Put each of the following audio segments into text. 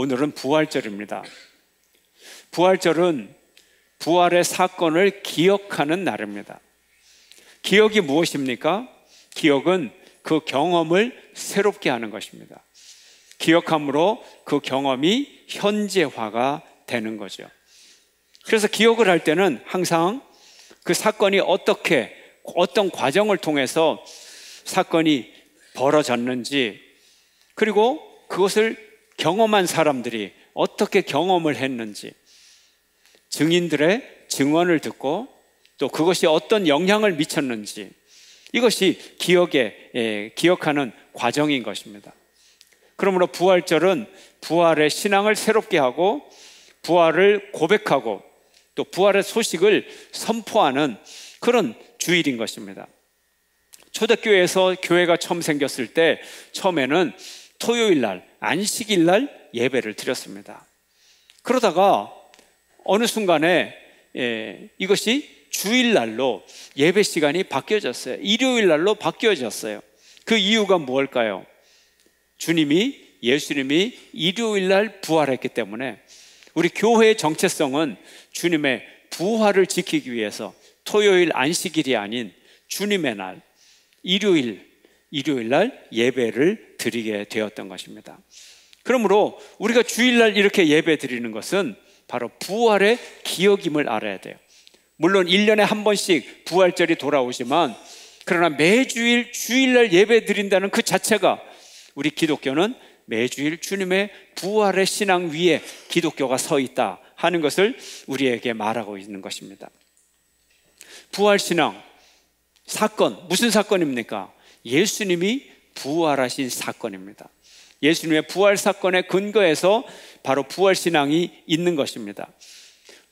오늘은 부활절입니다. 부활절은 부활의 사건을 기억하는 날입니다. 기억이 무엇입니까? 기억은 그 경험을 새롭게 하는 것입니다. 기억함으로 그 경험이 현재화가 되는 거죠. 그래서 기억을 할 때는 항상 그 사건이 어떻게, 어떤 과정을 통해서 사건이 벌어졌는지, 그리고 그것을 경험한 사람들이 어떻게 경험을 했는지, 증인들의 증언을 듣고 또 그것이 어떤 영향을 미쳤는지, 이것이 기억에, 예, 기억하는 과정인 것입니다. 그러므로 부활절은 부활의 신앙을 새롭게 하고 부활을 고백하고 또 부활의 소식을 선포하는 그런 주일인 것입니다. 초대교회에서 교회가 처음 생겼을 때 처음에는 토요일 날, 안식일 날 예배를 드렸습니다. 그러다가 어느 순간에 예, 이것이 주일날로 예배 시간이 바뀌어졌어요. 일요일 날로 바뀌어졌어요. 그 이유가 무엇일까요? 주님이 예수님이 일요일 날 부활했기 때문에 우리 교회의 정체성은 주님의 부활을 지키기 위해서 토요일 안식일이 아닌 주님의 날 일요일 일요일 날 예배를 드리게 되었던 것입니다. 그러므로 우리가 주일날 이렇게 예배 드리는 것은 바로 부활의 기억임을 알아야 돼요. 물론 1년에 한 번씩 부활절이 돌아오지만 그러나 매주일 주일날 예배 드린다는 그 자체가 우리 기독교는 매주일 주님의 부활의 신앙 위에 기독교가 서 있다 하는 것을 우리에게 말하고 있는 것입니다. 부활 신앙 사건 무슨 사건입니까? 예수님이 부활하신 사건입니다. 예수님의 부활 사건의 근거에서 바로 부활 신앙이 있는 것입니다.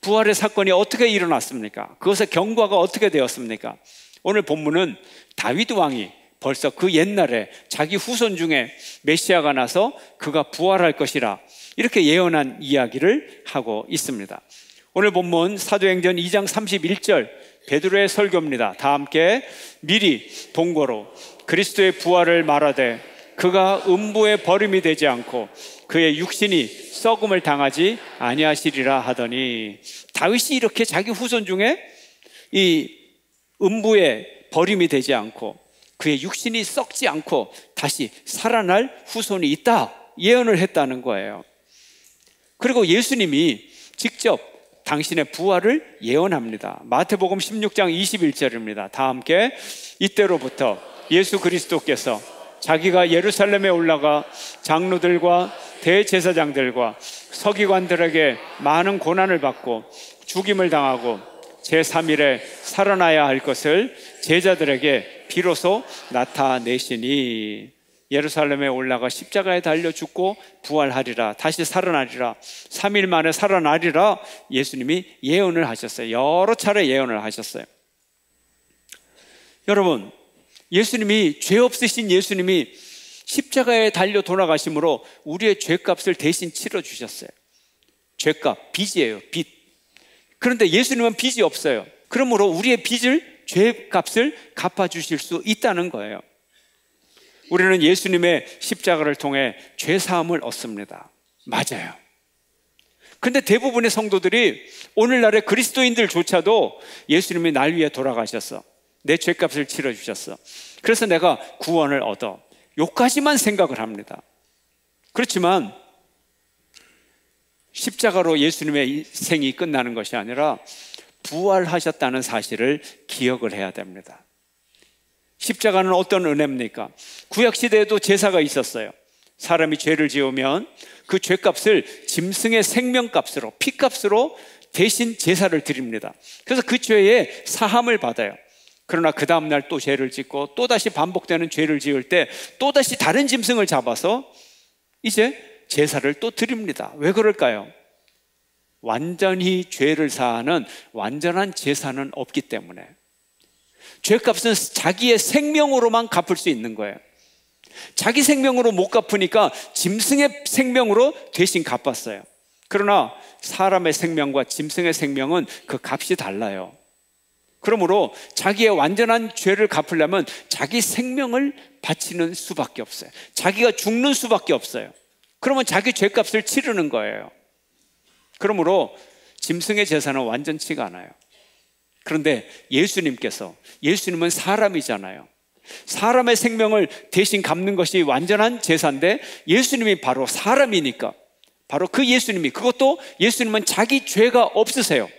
부활의 사건이 어떻게 일어났습니까? 그것의 경과가 어떻게 되었습니까? 오늘 본문은 다윗 왕이 벌써 그 옛날에 자기 후손 중에 메시아가 나서 그가 부활할 것이라 이렇게 예언한 이야기를 하고 있습니다. 오늘 본문 사도행전 2장 31절 베드로의 설교입니다. 다 함께 미리 동거로 그리스도의 부활을 말하되 그가 음부에 버림이 되지 않고 그의 육신이 썩음을 당하지 아니하시리라 하더니 다윗이 이렇게 자기 후손 중에 이 음부에 버림이 되지 않고 그의 육신이 썩지 않고 다시 살아날 후손이 있다 예언을 했다는 거예요. 그리고 예수님이 직접 당신의 부활을 예언합니다. 마태복음 16장 21절입니다. 다 함께 이때로부터 예수 그리스도께서 자기가 예루살렘에 올라가 장로들과 대제사장들과 서기관들에게 많은 고난을 받고 죽임을 당하고 제3일에 살아나야 할 것을 제자들에게 비로소 나타내시니 예루살렘에 올라가 십자가에 달려 죽고 부활하리라 다시 살아나리라 3일 만에 살아나리라 예수님이 예언을 하셨어요. 여러 차례 예언을 하셨어요. 여러분 예수님이 죄 없으신 예수님이 십자가에 달려 돌아가심으로 우리의 죄값을 대신 치러 주셨어요. 죄값, 빚이에요, 빚. 그런데 예수님은 빚이 없어요. 그러므로 우리의 빚을, 죄값을 갚아 주실 수 있다는 거예요. 우리는 예수님의 십자가를 통해 죄 사함을 얻습니다. 맞아요. 근데 대부분의 성도들이 오늘날의 그리스도인들조차도 예수님이 날 위해 돌아가셨어. 내 죄값을 치러주셨어. 그래서 내가 구원을 얻어. 요까지만 생각을 합니다. 그렇지만 십자가로 예수님의 생이 끝나는 것이 아니라 부활하셨다는 사실을 기억을 해야 됩니다. 십자가는 어떤 은혜입니까? 구약 시대에도 제사가 있었어요. 사람이 죄를 지으면 그 죄값을 짐승의 생명값으로 피값으로 대신 제사를 드립니다. 그래서 그 죄의 사함을 받아요. 그러나 그 다음날 또 죄를 짓고 또다시 반복되는 죄를 지을 때 또다시 다른 짐승을 잡아서 이제 제사를 또 드립니다. 왜 그럴까요? 완전히 죄를 사하는 완전한 제사는 없기 때문에 죄값은 자기의 생명으로만 갚을 수 있는 거예요. 자기 생명으로 못 갚으니까 짐승의 생명으로 대신 갚았어요. 그러나 사람의 생명과 짐승의 생명은 그 값이 달라요. 그러므로 자기의 완전한 죄를 갚으려면 자기 생명을 바치는 수밖에 없어요. 자기가 죽는 수밖에 없어요. 그러면 자기 죄값을 치르는 거예요. 그러므로 짐승의 제사는 완전치가 않아요. 그런데 예수님께서 예수님은 사람이잖아요. 사람의 생명을 대신 갚는 것이 완전한 제사인데 예수님이 바로 사람이니까 바로 그 예수님이 그것도 예수님은 자기 죄가 없으세요.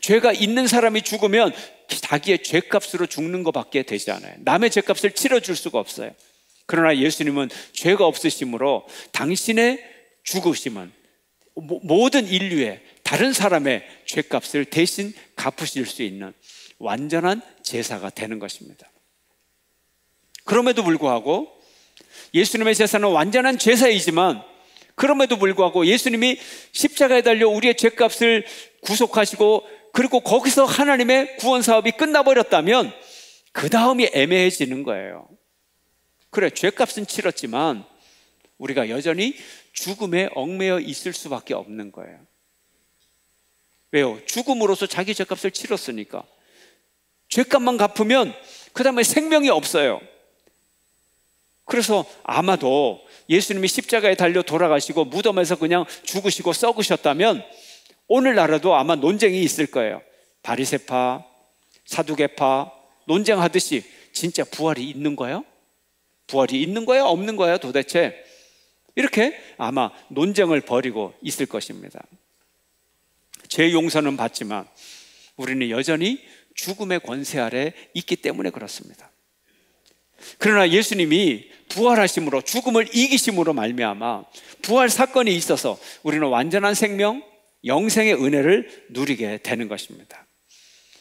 죄가 있는 사람이 죽으면 자기의 죄값으로 죽는 것밖에 되지 않아요. 남의 죄값을 치러줄 수가 없어요. 그러나 예수님은 죄가 없으심으로 당신의 죽으심은 모든 인류의 다른 사람의 죄값을 대신 갚으실 수 있는 완전한 제사가 되는 것입니다. 그럼에도 불구하고 예수님의 제사는 완전한 제사이지만 그럼에도 불구하고 예수님이 십자가에 달려 우리의 죄값을 구속하시고 그리고 거기서 하나님의 구원 사업이 끝나버렸다면 그 다음이 애매해지는 거예요. 그래, 죄값은 치렀지만 우리가 여전히 죽음에 얽매여 있을 수밖에 없는 거예요. 왜요? 죽음으로써 자기 죄값을 치렀으니까. 죄값만 갚으면 그 다음에 생명이 없어요. 그래서 아마도 예수님이 십자가에 달려 돌아가시고 무덤에서 그냥 죽으시고 썩으셨다면 오늘날에도 아마 논쟁이 있을 거예요. 바리세파, 사두개파 논쟁하듯이 진짜 부활이 있는 거예요? 부활이 있는 거예요? 없는 거예요? 도대체 이렇게 아마 논쟁을 벌이고 있을 것입니다. 죄 용서는 받지만 우리는 여전히 죽음의 권세 아래 있기 때문에 그렇습니다. 그러나 예수님이 부활하심으로 죽음을 이기심으로 말미암아 부활 사건이 있어서 우리는 완전한 생명, 영생의 은혜를 누리게 되는 것입니다.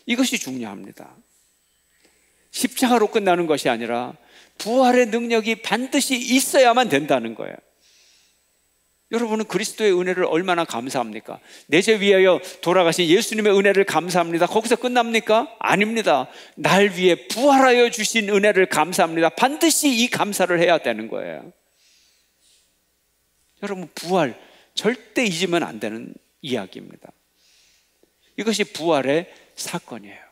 이것이 중요합니다. 십자가로 끝나는 것이 아니라 부활의 능력이 반드시 있어야만 된다는 거예요. 여러분은 그리스도의 은혜를 얼마나 감사합니까? 내 죄 위하여 돌아가신 예수님의 은혜를 감사합니다. 거기서 끝납니까? 아닙니다. 날 위해 부활하여 주신 은혜를 감사합니다. 반드시 이 감사를 해야 되는 거예요. 여러분, 부활 절대 잊으면 안 되는 이야기입니다. 이것이 부활의 사건이에요.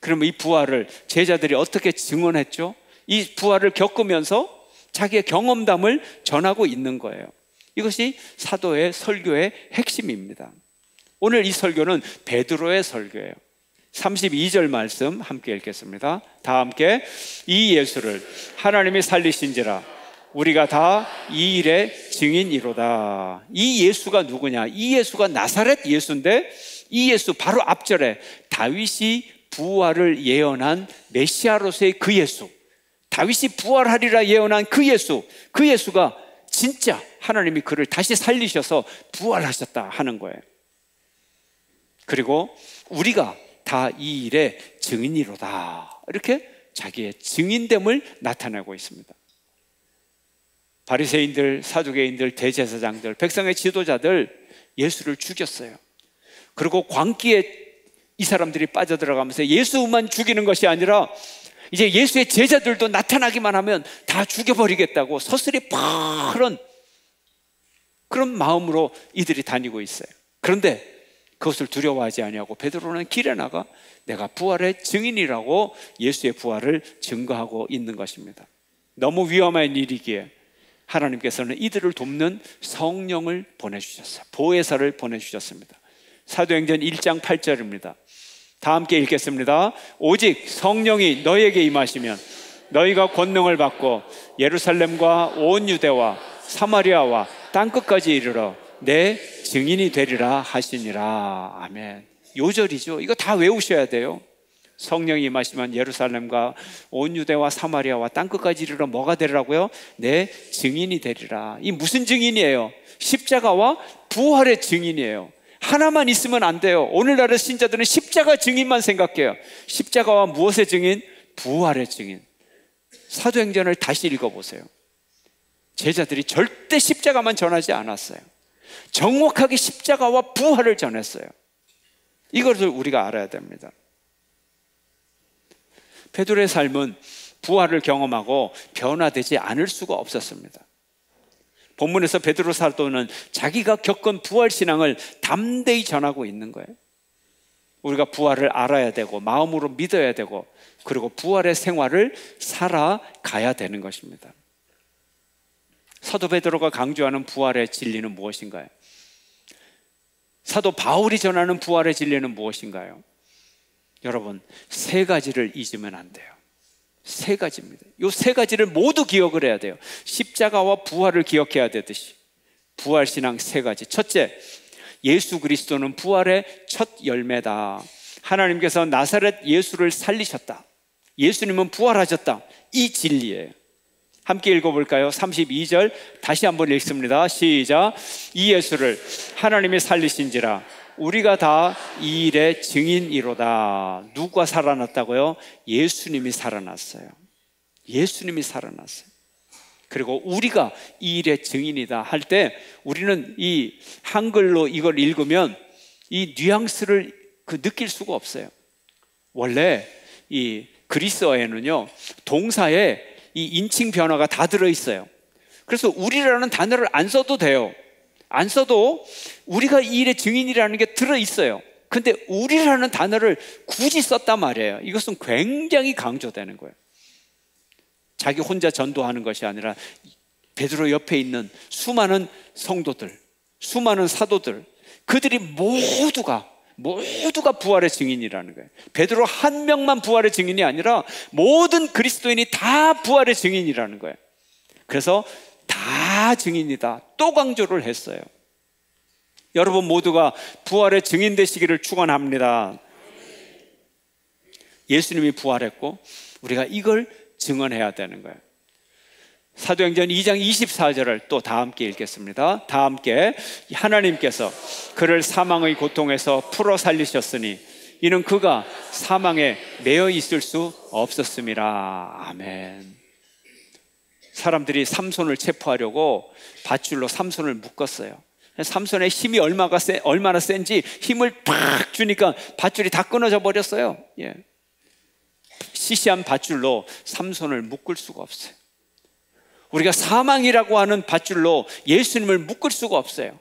그러면 이 부활을 제자들이 어떻게 증언했죠? 이 부활을 겪으면서 자기의 경험담을 전하고 있는 거예요. 이것이 사도의 설교의 핵심입니다. 오늘 이 설교는 베드로의 설교예요. 32절 말씀 함께 읽겠습니다. 다 함께 이 예수를 하나님이 살리신지라 우리가 다 이 일의 증인이로다. 이 예수가 누구냐? 이 예수가 나사렛 예수인데 이 예수 바로 앞절에 다윗이 부활을 예언한 메시아로서의 그 예수. 다윗이 부활하리라 예언한 그 예수. 그 예수가 진짜 하나님이 그를 다시 살리셔서 부활하셨다 하는 거예요. 그리고 우리가 다 이 일의 증인이로다. 이렇게 자기의 증인됨을 나타내고 있습니다. 바리새인들, 사두개인들, 대제사장들, 백성의 지도자들 예수를 죽였어요. 그리고 광기에 이 사람들이 빠져들어가면서 예수만 죽이는 것이 아니라 이제 예수의 제자들도 나타나기만 하면 다 죽여버리겠다고 서슬이 파른 그런 마음으로 이들이 다니고 있어요. 그런데 그것을 두려워하지 아니하고 베드로는 길에 나가 내가 부활의 증인이라고 예수의 부활을 증거하고 있는 것입니다. 너무 위험한 일이기에 하나님께서는 이들을 돕는 성령을 보내주셨어요. 보혜사를 보내주셨습니다. 사도행전 1장 8절입니다. 다 함께 읽겠습니다. 오직 성령이 너에게 임하시면 너희가 권능을 받고 예루살렘과 온 유대와 사마리아와 땅 끝까지 이르러 내 증인이 되리라 하시니라. 아멘. 요절이죠. 이거 다 외우셔야 돼요. 성령이 임하시면 예루살렘과 온 유대와 사마리아와 땅 끝까지 이르러 뭐가 되리라고요? 내 증인이 되리라. 이 무슨 증인이에요? 십자가와 부활의 증인이에요. 하나만 있으면 안 돼요. 오늘날의 신자들은 십자가 증인만 생각해요. 십자가와 무엇의 증인? 부활의 증인. 사도행전을 다시 읽어보세요. 제자들이 절대 십자가만 전하지 않았어요. 정확하게 십자가와 부활을 전했어요. 이것을 우리가 알아야 됩니다. 베드로의 삶은 부활을 경험하고 변화되지 않을 수가 없었습니다. 본문에서 베드로 사도는 자기가 겪은 부활 신앙을 담대히 전하고 있는 거예요. 우리가 부활을 알아야 되고 마음으로 믿어야 되고 그리고 부활의 생활을 살아가야 되는 것입니다. 사도 베드로가 강조하는 부활의 진리는 무엇인가요? 사도 바울이 전하는 부활의 진리는 무엇인가요? 여러분, 세 가지를 잊으면 안 돼요. 세 가지입니다. 이 세 가지를 모두 기억을 해야 돼요. 십자가와 부활을 기억해야 되듯이. 부활 신앙 세 가지. 첫째, 예수 그리스도는 부활의 첫 열매다. 하나님께서 나사렛 예수를 살리셨다. 예수님은 부활하셨다. 이 진리예요. 함께 읽어볼까요? 32절 다시 한번 읽습니다. 시작. 이 예수를 하나님이 살리신지라 우리가 다 이 일의 증인이로다. 누가 살아났다고요? 예수님이 살아났어요. 예수님이 살아났어요. 그리고 우리가 이 일의 증인이다 할 때 우리는 이 한글로 이걸 읽으면 이 뉘앙스를 그 느낄 수가 없어요. 원래 이 그리스어에는요 동사에 이 인칭 변화가 다 들어 있어요. 그래서 우리라는 단어를 안 써도 돼요. 안 써도 우리가 이 일의 증인이라는 게 들어 있어요. 근데 우리라는 단어를 굳이 썼단 말이에요. 이것은 굉장히 강조되는 거예요. 자기 혼자 전도하는 것이 아니라 베드로 옆에 있는 수많은 성도들, 수많은 사도들, 그들이 모두가 모두가 부활의 증인이라는 거예요. 베드로 한 명만 부활의 증인이 아니라 모든 그리스도인이 다 부활의 증인이라는 거예요. 그래서 다 증인이다. 또 강조를 했어요. 여러분 모두가 부활의 증인 되시기를 축원합니다. 예수님이 부활했고 우리가 이걸 증언해야 되는 거예요. 사도행전 2장 24절을 또 다 함께 읽겠습니다. 다 함께 하나님께서 그를 사망의 고통에서 풀어 살리셨으니 이는 그가 사망에 매여 있을 수 없었음이라. 아멘. 사람들이 삼손을 체포하려고 밧줄로 삼손을 묶었어요. 삼손의 힘이 얼마가 세, 얼마나 센지 힘을 팍 주니까 밧줄이 다 끊어져 버렸어요. 예. 시시한 밧줄로 삼손을 묶을 수가 없어요. 우리가 사망이라고 하는 밧줄로 예수님을 묶을 수가 없어요.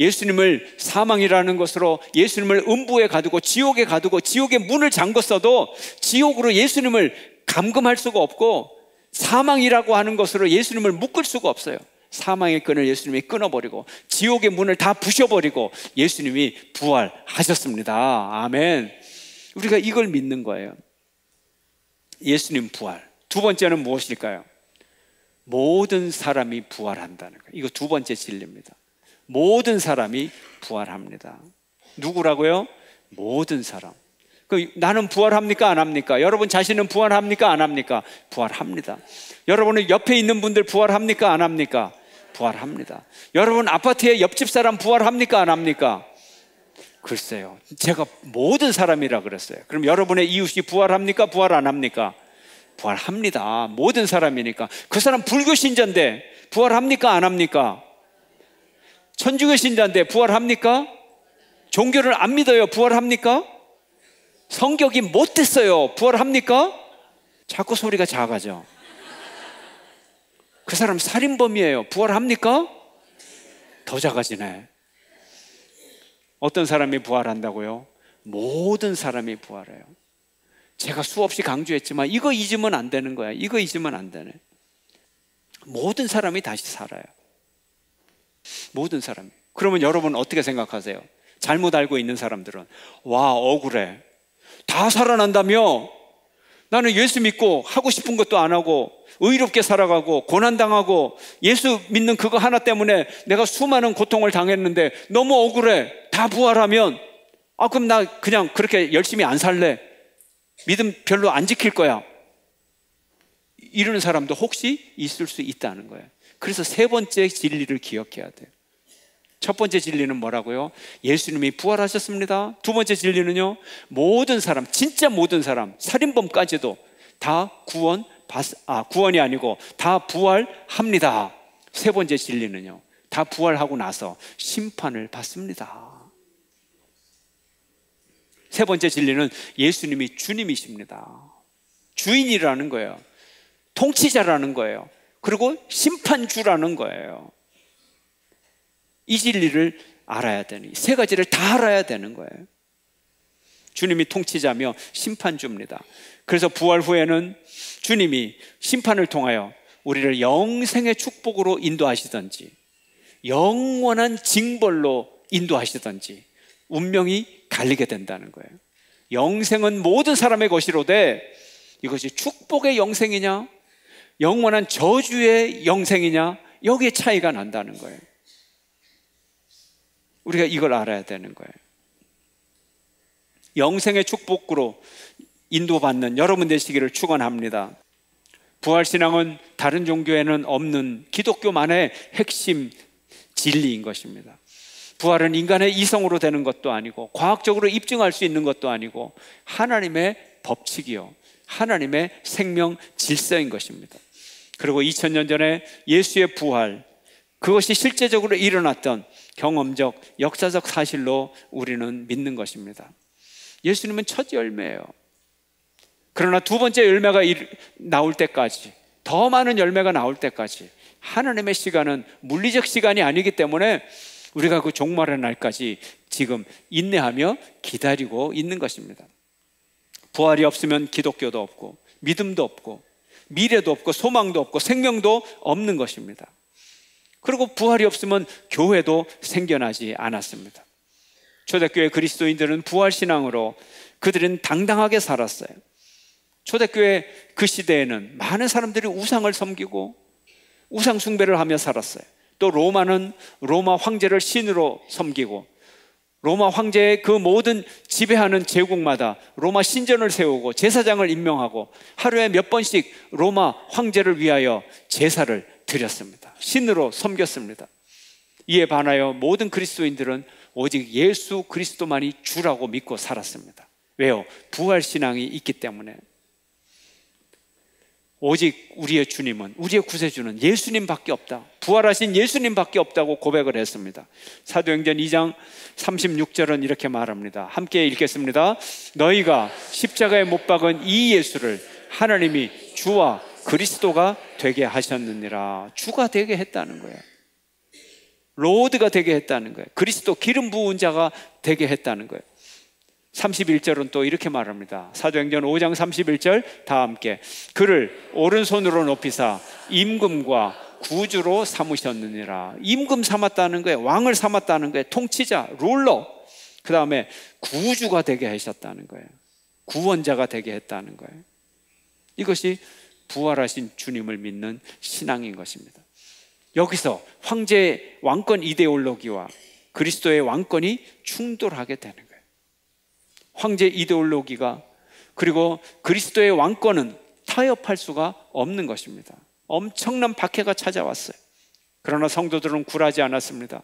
예수님을 사망이라는 것으로 예수님을 음부에 가두고 지옥에 가두고 지옥의 문을 잠궜어도 지옥으로 예수님을 감금할 수가 없고 사망이라고 하는 것으로 예수님을 묶을 수가 없어요. 사망의 끈을 예수님이 끊어버리고 지옥의 문을 다 부셔버리고 예수님이 부활하셨습니다. 아멘. 우리가 이걸 믿는 거예요. 예수님 부활. 두 번째는 무엇일까요? 모든 사람이 부활한다는 거예요. 이거 두 번째 진리입니다. 모든 사람이 부활합니다. 누구라고요? 모든 사람. 그 나는 부활합니까? 안 합니까? 여러분 자신은 부활합니까? 안 합니까? 부활합니다. 여러분은 옆에 있는 분들 부활합니까? 안 합니까? 부활합니다. 여러분 아파트에 옆집 사람 부활합니까? 안 합니까? 글쎄요. 제가 모든 사람이라 그랬어요. 그럼 여러분의 이웃이 부활합니까? 부활 안 합니까? 부활합니다. 모든 사람이니까. 그 사람 불교 신자인데 부활합니까? 안 합니까? 천주교 신자인데 부활합니까? 종교를 안 믿어요. 부활합니까? 성격이 못됐어요. 부활합니까? 자꾸 소리가 작아져. 그 사람 살인범이에요. 부활합니까? 더 작아지네. 어떤 사람이 부활한다고요? 모든 사람이 부활해요. 제가 수없이 강조했지만 이거 잊으면 안 되는 거야. 이거 잊으면 안 되네. 모든 사람이 다시 살아요. 모든 사람이. 그러면 여러분 어떻게 생각하세요? 잘못 알고 있는 사람들은 와 억울해. 다 살아난다며 나는 예수 믿고 하고 싶은 것도 안 하고 의롭게 살아가고 고난당하고 예수 믿는 그거 하나 때문에 내가 수많은 고통을 당했는데 너무 억울해. 다 부활하면 아 그럼 나 그냥 그렇게 열심히 안 살래. 믿음 별로 안 지킬 거야. 이러는 사람도 혹시 있을 수 있다는 거예요. 그래서 세 번째 진리를 기억해야 돼요. 첫 번째 진리는 뭐라고요? 예수님이 부활하셨습니다. 두 번째 진리는요, 모든 사람, 진짜 모든 사람, 살인범까지도 다 구원, 아, 구원이 아니고 다 부활합니다. 세 번째 진리는요, 다 부활하고 나서 심판을 받습니다. 세 번째 진리는 예수님이 주님이십니다. 주인이라는 거예요. 통치자라는 거예요. 그리고 심판주라는 거예요. 이 진리를 알아야 되는, 세 가지를 다 알아야 되는 거예요. 주님이 통치자며 심판주입니다. 그래서 부활 후에는 주님이 심판을 통하여 우리를 영생의 축복으로 인도하시든지 영원한 징벌로 인도하시든지 운명이 갈리게 된다는 거예요. 영생은 모든 사람의 것이로되 이것이 축복의 영생이냐 영원한 저주의 영생이냐 여기에 차이가 난다는 거예요. 우리가 이걸 알아야 되는 거예요. 영생의 축복으로 인도받는 여러분 되시기를 축원합니다. 부활신앙은 다른 종교에는 없는 기독교만의 핵심 진리인 것입니다. 부활은 인간의 이성으로 되는 것도 아니고 과학적으로 입증할 수 있는 것도 아니고 하나님의 법칙이요. 하나님의 생명 질서인 것입니다. 그리고 2000년 전에 예수의 부활, 그것이 실제적으로 일어났던 경험적, 역사적 사실로 우리는 믿는 것입니다. 예수님은 첫 열매예요. 그러나 두 번째 열매가 나올 때까지, 더 많은 열매가 나올 때까지 하나님의 시간은 물리적 시간이 아니기 때문에 우리가 그 종말의 날까지 지금 인내하며 기다리고 있는 것입니다. 부활이 없으면 기독교도 없고 믿음도 없고 미래도 없고 소망도 없고 생명도 없는 것입니다. 그리고 부활이 없으면 교회도 생겨나지 않았습니다. 초대교회 그리스도인들은 부활 신앙으로 그들은 당당하게 살았어요. 초대교회 그 시대에는 많은 사람들이 우상을 섬기고 우상 숭배를 하며 살았어요. 또 로마는 로마 황제를 신으로 섬기고 로마 황제의 그 모든 지배하는 제국마다 로마 신전을 세우고 제사장을 임명하고 하루에 몇 번씩 로마 황제를 위하여 제사를 드렸습니다. 신으로 섬겼습니다. 이에 반하여 모든 그리스도인들은 오직 예수 그리스도만이 주라고 믿고 살았습니다. 왜요? 부활 신앙이 있기 때문에. 오직 우리의 주님은 우리의 구세주는 예수님밖에 없다. 부활하신 예수님밖에 없다고 고백을 했습니다. 사도행전 2장 36절은 이렇게 말합니다. 함께 읽겠습니다. 너희가 십자가에 못 박은 이 예수를 하나님이 주와 그리스도가 되게 하셨느니라. 주가 되게 했다는 거예요. 로드가 되게 했다는 거예요. 그리스도 기름 부은 자가 되게 했다는 거예요. 31절은 또 이렇게 말합니다. 사도행전 5장 31절 다 함께 그를 오른손으로 높이사 임금과 구주로 삼으셨느니라. 임금 삼았다는 거예요. 왕을 삼았다는 거예요. 통치자, 룰러. 그 다음에 구주가 되게 하셨다는 거예요. 구원자가 되게 했다는 거예요. 이것이 부활하신 주님을 믿는 신앙인 것입니다. 여기서 황제 왕권 이데올로기와 그리스도의 왕권이 충돌하게 되는 거예요. 황제 이데올로기가 그리고 그리스도의 왕권은 타협할 수가 없는 것입니다. 엄청난 박해가 찾아왔어요. 그러나 성도들은 굴하지 않았습니다.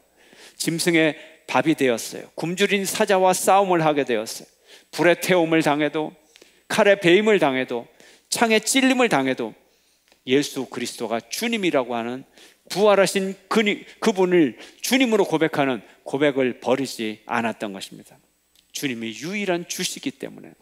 짐승의 밥이 되었어요. 굶주린 사자와 싸움을 하게 되었어요. 불의 태움을 당해도 칼의 배임을 당해도 창에 찔림을 당해도 예수 그리스도가 주님이라고 하는 부활하신 그분을 주님으로 고백하는 고백을 버리지 않았던 것입니다. 주님이 유일한 주시기 때문에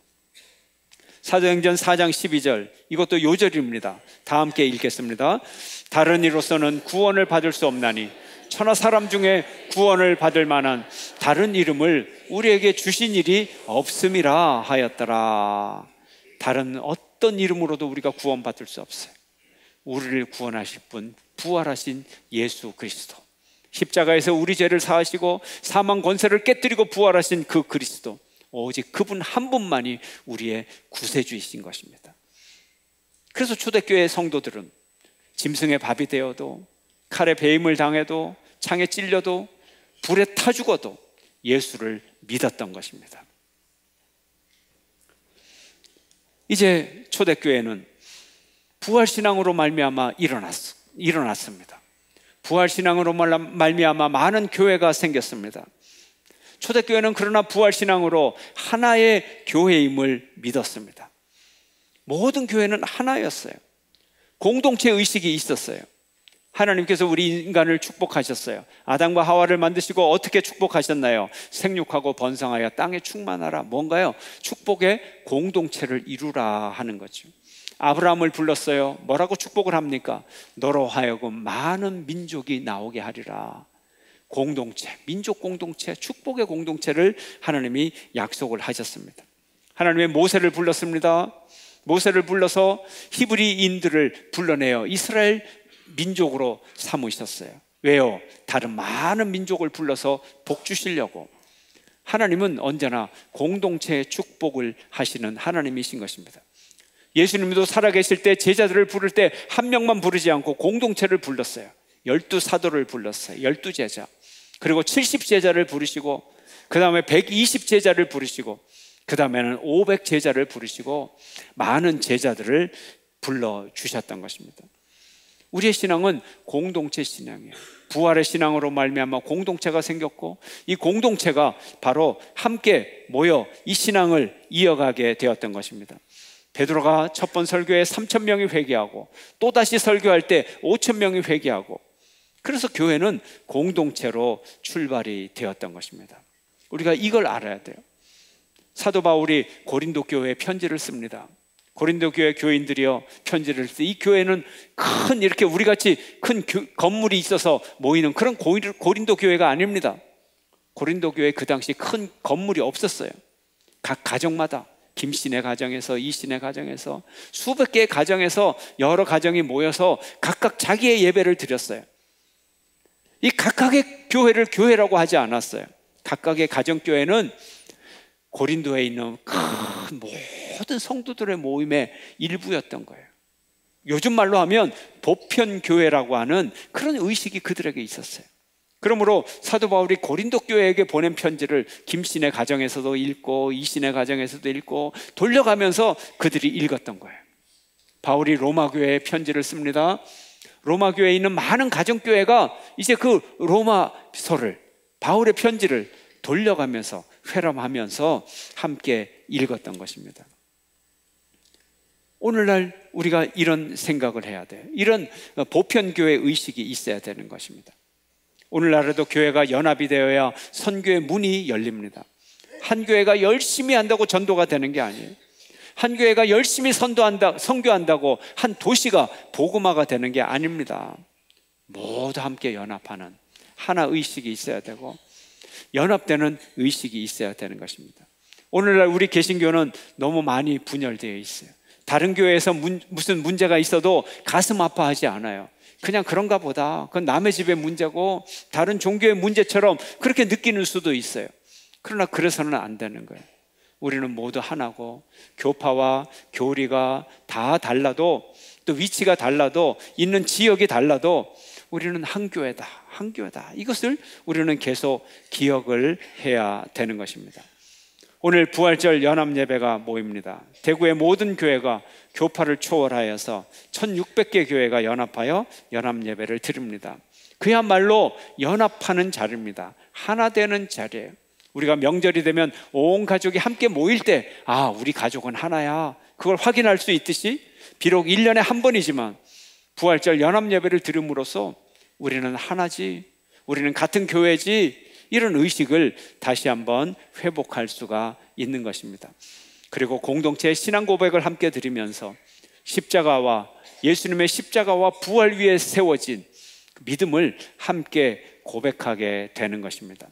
사도행전 4장 12절 이것도 요절입니다. 다 함께 읽겠습니다. 다른 이로서는 구원을 받을 수 없나니 천하 사람 중에 구원을 받을 만한 다른 이름을 우리에게 주신 일이 없음이라 하였더라. 다른 어떤 이름으로도 우리가 구원받을 수 없어요. 우리를 구원하실 분 부활하신 예수 그리스도. 십자가에서 우리 죄를 사하시고 사망 권세를 깨뜨리고 부활하신 그 그리스도. 오직 그분 한 분만이 우리의 구세주이신 것입니다. 그래서 초대교회 성도들은 짐승의 밥이 되어도 칼에 배임을 당해도 창에 찔려도 불에 타 죽어도 예수를 믿었던 것입니다. 이제 초대교회는 부활신앙으로 말미암아 일어났, 일어났습니다. 부활신앙으로 말미암아 많은 교회가 생겼습니다. 초대교회는 그러나 부활신앙으로 하나의 교회임을 믿었습니다. 모든 교회는 하나였어요. 공동체 의식이 있었어요. 하나님께서 우리 인간을 축복하셨어요. 아담과 하와를 만드시고 어떻게 축복하셨나요? 생육하고 번성하여 땅에 충만하라. 뭔가요? 축복의 공동체를 이루라 하는 거죠. 아브라함을 불렀어요. 뭐라고 축복을 합니까? 너로 하여금 많은 민족이 나오게 하리라. 공동체, 민족 공동체, 축복의 공동체를 하나님이 약속을 하셨습니다. 하나님의 모세를 불렀습니다. 모세를 불러서 히브리인들을 불러내어 이스라엘 민족으로 삼으셨어요. 왜요? 다른 많은 민족을 불러서 복 주시려고. 하나님은 언제나 공동체의 축복을 하시는 하나님이신 것입니다. 예수님도 살아계실 때 제자들을 부를 때 한 명만 부르지 않고 공동체를 불렀어요. 열두 사도를 불렀어요. 열두 제자. 그리고 70 제자를 부르시고 그 다음에 120 제자를 부르시고 그 다음에는 500 제자를 부르시고 많은 제자들을 불러 주셨던 것입니다. 우리의 신앙은 공동체 신앙이에요. 부활의 신앙으로 말미암아 공동체가 생겼고 이 공동체가 바로 함께 모여 이 신앙을 이어가게 되었던 것입니다. 베드로가 첫 번 설교에 3천 명이 회개하고 또 다시 설교할 때 5천 명이 회개하고 그래서 교회는 공동체로 출발이 되었던 것입니다. 우리가 이걸 알아야 돼요. 사도 바울이 고린도 교회에 편지를 씁니다. 고린도 교회 교인들이여 편지를 쓸때이 교회는 큰 이렇게 우리 같이 큰 교, 건물이 있어서 모이는 그런 고린도 교회가 아닙니다. 고린도 교회 그 당시 큰 건물이 없었어요. 각 가정마다 김 씨네 가정에서 이 씨네 가정에서 수백 개의 가정에서 여러 가정이 모여서 각각 자기의 예배를 드렸어요. 이 각각의 교회를 교회라고 하지 않았어요. 각각의 가정 교회는 고린도에 있는 큰 모 든 성도들의 모임의 일부였던 거예요. 요즘 말로 하면 보편교회라고 하는 그런 의식이 그들에게 있었어요. 그러므로 사도 바울이 고린도 교회에게 보낸 편지를 김씨네 가정에서도 읽고 이씨네 가정에서도 읽고 돌려가면서 그들이 읽었던 거예요. 바울이 로마 교회에 편지를 씁니다. 로마 교회에 있는 많은 가정 교회가 이제 그 로마서를 바울의 편지를 돌려가면서 회람하면서 함께 읽었던 것입니다. 오늘날 우리가 이런 생각을 해야 돼요. 이런 보편교회 의식이 있어야 되는 것입니다. 오늘날에도 교회가 연합이 되어야 선교의 문이 열립니다. 한 교회가 열심히 한다고 전도가 되는 게 아니에요. 한 교회가 열심히 선도한다, 선교한다고 한 도시가 복음화가 되는 게 아닙니다. 모두 함께 연합하는 하나 의식이 있어야 되고 연합되는 의식이 있어야 되는 것입니다. 오늘날 우리 개신교는 너무 많이 분열되어 있어요. 다른 교회에서 문, 무슨 문제가 있어도 가슴 아파하지 않아요. 그냥 그런가 보다. 그건 남의 집의 문제고 다른 종교의 문제처럼 그렇게 느끼는 수도 있어요. 그러나 그래서는 안 되는 거예요. 우리는 모두 하나고 교파와 교리가 다 달라도 또 위치가 달라도 있는 지역이 달라도 우리는 한 교회다. 한 교회다. 이것을 우리는 계속 기억을 해야 되는 것입니다. 오늘 부활절 연합 예배가 모입니다. 대구의 모든 교회가 교파를 초월하여서 1600개 교회가 연합하여 연합 예배를 드립니다. 그야말로 연합하는 자리입니다. 하나 되는 자리예요. 우리가 명절이 되면 온 가족이 함께 모일 때, 아, 우리 가족은 하나야. 그걸 확인할 수 있듯이, 비록 1년에 한 번이지만, 부활절 연합 예배를 들음으로써 우리는 하나지, 우리는 같은 교회지, 이런 의식을 다시 한번 회복할 수가 있는 것입니다. 그리고 공동체의 신앙 고백을 함께 드리면서 십자가와 예수님의 십자가와 부활 위에 세워진 믿음을 함께 고백하게 되는 것입니다.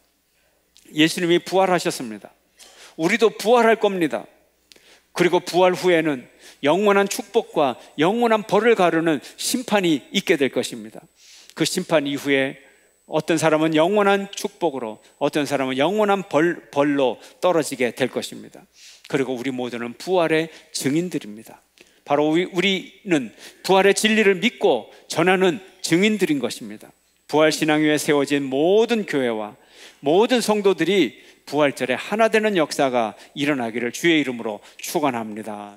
예수님이 부활하셨습니다. 우리도 부활할 겁니다. 그리고 부활 후에는 영원한 축복과 영원한 벌을 가르는 심판이 있게 될 것입니다. 그 심판 이후에 어떤 사람은 영원한 축복으로, 어떤 사람은 영원한 벌, 벌로 떨어지게 될 것입니다. 그리고 우리 모두는 부활의 증인들입니다. 바로 우리 는 부활의 진리를 믿고 전하는 증인들인 것입니다. 부활 신앙 위에 세워진 모든 교회와 모든 성도들이 부활절에 하나 되는 역사가 일어나기를 주의 이름으로 축원합니다.